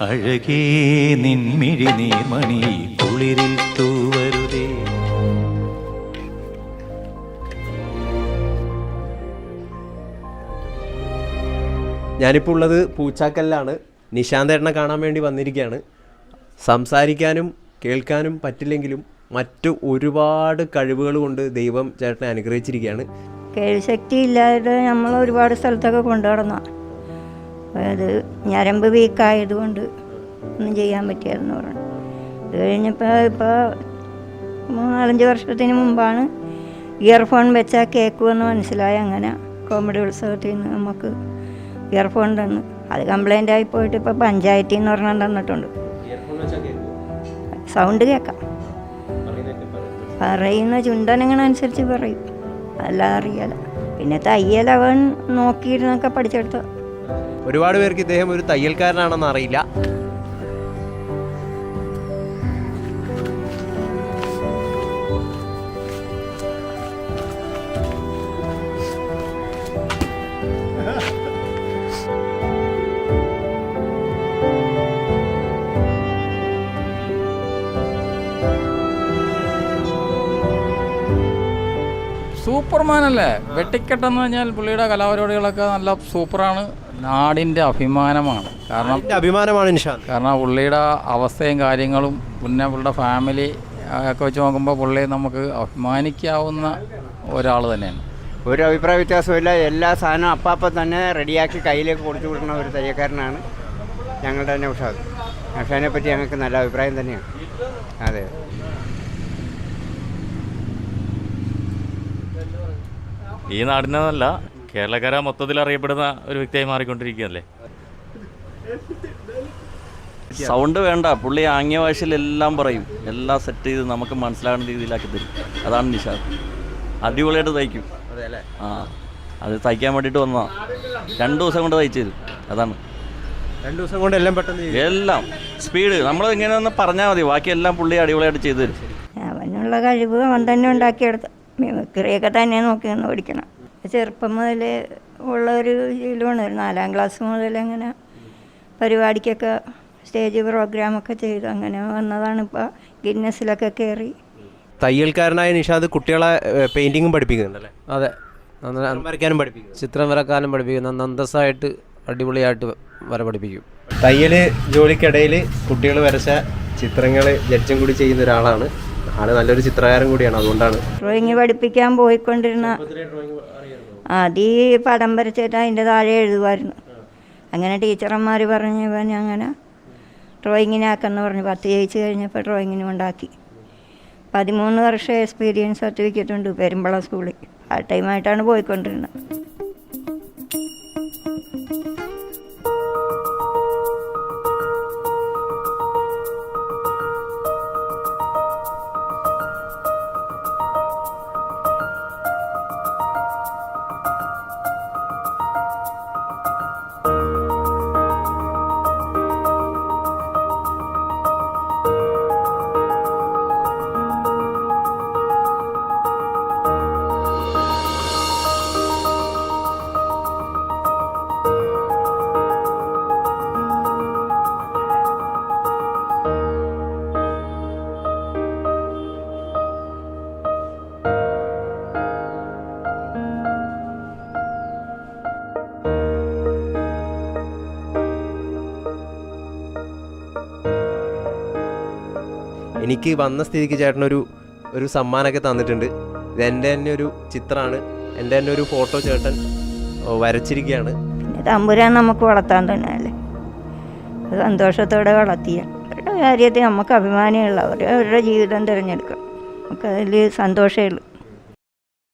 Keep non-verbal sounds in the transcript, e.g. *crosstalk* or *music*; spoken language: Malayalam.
അഴകേ നിൻമിഴി നീർമണി കുളിരിൽ തൂവരുതേ. ഞാനിപ്പോൾ ഉള്ളത് പൂച്ചാക്കല്ലാണ്. നിശാന്തേട്ടനെ കാണാൻ വേണ്ടി വന്നിരിക്കുകയാണ് സംസാരിക്കാനും കേൾക്കാനും പറ്റില്ലെങ്കിലും മറ്റു ഒരുപാട് കഴിവുകൾ കൊണ്ട് ദൈവം ചേട്ടനെ അനുഗ്രഹിച്ചിരിക്കുകയാണ് കേൾശക്തി ഇല്ലാതെ നമ്മൾ ഒരുപാട് സ്ഥലത്തൊക്കെ കൊണ്ടു നടന്ന അത് ഞരമ്പ് വീക്കായതുകൊണ്ട് ഒന്നും ചെയ്യാൻ പറ്റിയായിരുന്നു പറഞ്ഞു അത് കഴിഞ്ഞപ്പോൾ ഇപ്പോൾ നാലഞ്ച് വർഷത്തിന് മുമ്പാണ് ഇയർഫോൺ വെച്ചാൽ കേൾക്കുമെന്ന് മനസ്സിലായി അങ്ങനെ കോമഡി ഉത്സവത്തിൽ നിന്ന് നമുക്ക് ഇയർഫോൺ തന്നു. അത് കംപ്ലൈന്റ് ആയി പോയിട്ട് ഇപ്പോൾ പഞ്ചായത്തിൽ നിന്ന് പറഞ്ഞാൽ തന്നിട്ടുണ്ട്. സൗണ്ട് കേൾക്കാം പറയുന്ന ചുണ്ടനങ്ങണനുസരിച്ച് പറയും. അല്ല അറിയാല പിന്നെ തയ്യൽ അവൻ നോക്കിയിരുന്നൊക്കെ പഠിച്ചെടുത്ത ഒരുപാട് പേർക്ക് ഇദ്ദേഹം ഒരു തയ്യൽക്കാരനാണെന്ന് അറിയില്ല. *laughs* സൂപ്പർമാൻ അല്ലേ വെട്ടിക്കെട്ടെന്ന് പറഞ്ഞാൽ പുള്ളിയുടെ കലാപരിപാടികളൊക്കെ നല്ല സൂപ്പറാണ്. നാടിന്റെ അഭിമാനമാണ്. കാരണം അഭിമാനമാണ് കാരണം പുള്ളിയുടെ അവസ്ഥയും കാര്യങ്ങളും പിന്നെ പുള്ളിയുടെ ഫാമിലി ഒക്കെ വെച്ച് നോക്കുമ്പോൾ പുള്ളി നമുക്ക് അഭിമാനിക്കാവുന്ന ഒരാൾ തന്നെയാണ്. ഒരു അഭിപ്രായ വ്യത്യാസമില്ല എല്ലാ സാധനവും അപ്പാപ്പ തന്നെ റെഡിയാക്കി കയ്യിലേക്ക് കൊടുത്തു വിടുന്ന ഒരു തയ്യക്കാരനാണ് ഞങ്ങളുടെ തന്നെ ഉഷാദ്. ഉഷാദിനെ പറ്റി ഞങ്ങൾക്ക് നല്ല അഭിപ്രായം തന്നെയാണ്. അതെ. ഈ നാടിനല്ല കേരളക്കര മൊത്തത്തിൽ അറിയപ്പെടുന്ന ഒരു വ്യക്തിയായി മാറിക്കൊണ്ടിരിക്കുകയല്ലേ? സൗണ്ട് വേണ്ട പുള്ളി ആംഗ്യ ഭാഷയിൽ എല്ലാം പറയും. എല്ലാം സെറ്റ് ചെയ്ത് നമുക്ക് മനസ്സിലാകുന്ന രീതിയിലാക്കി തരും. അതാണ് നിഷാദ്. അടിപൊളിയായിട്ട് തയ്ക്കും. ആ അത് തയ്ക്കാൻ വേണ്ടിയിട്ട് വന്നതാ. രണ്ടു ദിവസം കൊണ്ട് തയ്ച്ചു തരും. അതാണ്. രണ്ടു ദിവസം കൊണ്ട് എല്ലാം പെട്ടെന്ന് ചെയ്തു. എല്ലാം. സ്പീഡ്. നമ്മൾ ഇങ്ങനെ ഒന്ന് പറഞ്ഞാൽ മതി. ബാക്കി എല്ലാം പുള്ളി അടിപൊളിയായിട്ട് ചെയ്തു തരും. അവനുള്ള കഴിവ് അവൻ തന്നെ ഉണ്ടാക്കിയെടുത്ത. മിമിക്രിയൊക്കെ തന്നെ നോക്കി നിന്ന് പഠിക്കണം. ചെറുപ്പം മുതൽ ഉള്ള ഒരു ശീലമാണ്. ഒരു നാലാം ക്ലാസ് മുതൽ അങ്ങനെ പരിപാടിക്കൊക്കെ സ്റ്റേജ് പ്രോഗ്രാമൊക്കെ ചെയ്ത്. അങ്ങനെ വന്നതാണ് ഇപ്പോൾ ഗിന്നസിലൊക്കെ കയറി തയ്യൽക്കാരനായ നിഷാദ് കുട്ടികളെ പെയിന്റിങ്ങും പഠിപ്പിക്കുന്നുണ്ടല്ലേ അതെ. വരയ്ക്കാനും പഠിപ്പിക്കും ചിത്രം വരക്കാനും പഠിപ്പിക്കും നന്ന അന്തസ്സായിട്ട് അടിപൊളിയായിട്ട് വര പഠിപ്പിക്കും. തയ്യൽ ജോലിക്കിടയിൽ കുട്ടികൾ വരച്ച ചിത്രങ്ങൾ ജഡ്ജും കൂടി ചെയ്യുന്ന ഒരാളാണ് ആൾ നല്ലൊരു ചിത്രകാരൻ കൂടിയാണ് അതുകൊണ്ടാണ്. ഡ്രോയിങ് പഠിപ്പിക്കാൻ പോയിക്കൊണ്ടിരുന്ന ആദ്യം ഈ പടം വരച്ചിട്ട് അതിന്റെ താഴെ എഴുതുമായിരുന്നു അങ്ങനെ ടീച്ചർമാർ പറഞ്ഞു ഇവൻ അങ്ങനെ ഡ്രോയിങ്ങിനാക്കെന്ന് പറഞ്ഞു പത്ത് ജയിച്ച് കഴിഞ്ഞപ്പോൾ ഡ്രോയിങ്ങിന് ഉണ്ടാക്കി പതിമൂന്ന് വർഷം എക്സ്പീരിയൻസ് സർട്ടിഫിക്കറ്റ് ഉണ്ട് പെരുമ്പള സ്കൂളിൽ ആ ടൈമായിട്ടാണ് പോയിക്കൊണ്ടിരുന്നത്. എനിക്ക് വന്ന സ്ഥിതിക്ക് ചേട്ടനൊരു ഒരു സമ്മാനമൊക്കെ തന്നിട്ടുണ്ട്. ഇത് എന്റെ തന്നെ ഒരു ചിത്രമാണ്. എന്റെ തന്നെ ഒരു ഫോട്ടോ ചേട്ടൻ വരച്ചിരിക്കുകയാണ്. തമ്പുരാൻ നമുക്ക് വളർത്താൻ തന്നെ അല്ലേ സന്തോഷത്തോടെ വളർത്തിയ അവരുടെ കാര്യത്തിൽ നമുക്ക് അഭിമാനമുള്ള അവർ അവരുടെ ജീവിതം തിരഞ്ഞെടുക്കണം നമുക്കതിൽ സന്തോഷമേ ഉള്ളൂ.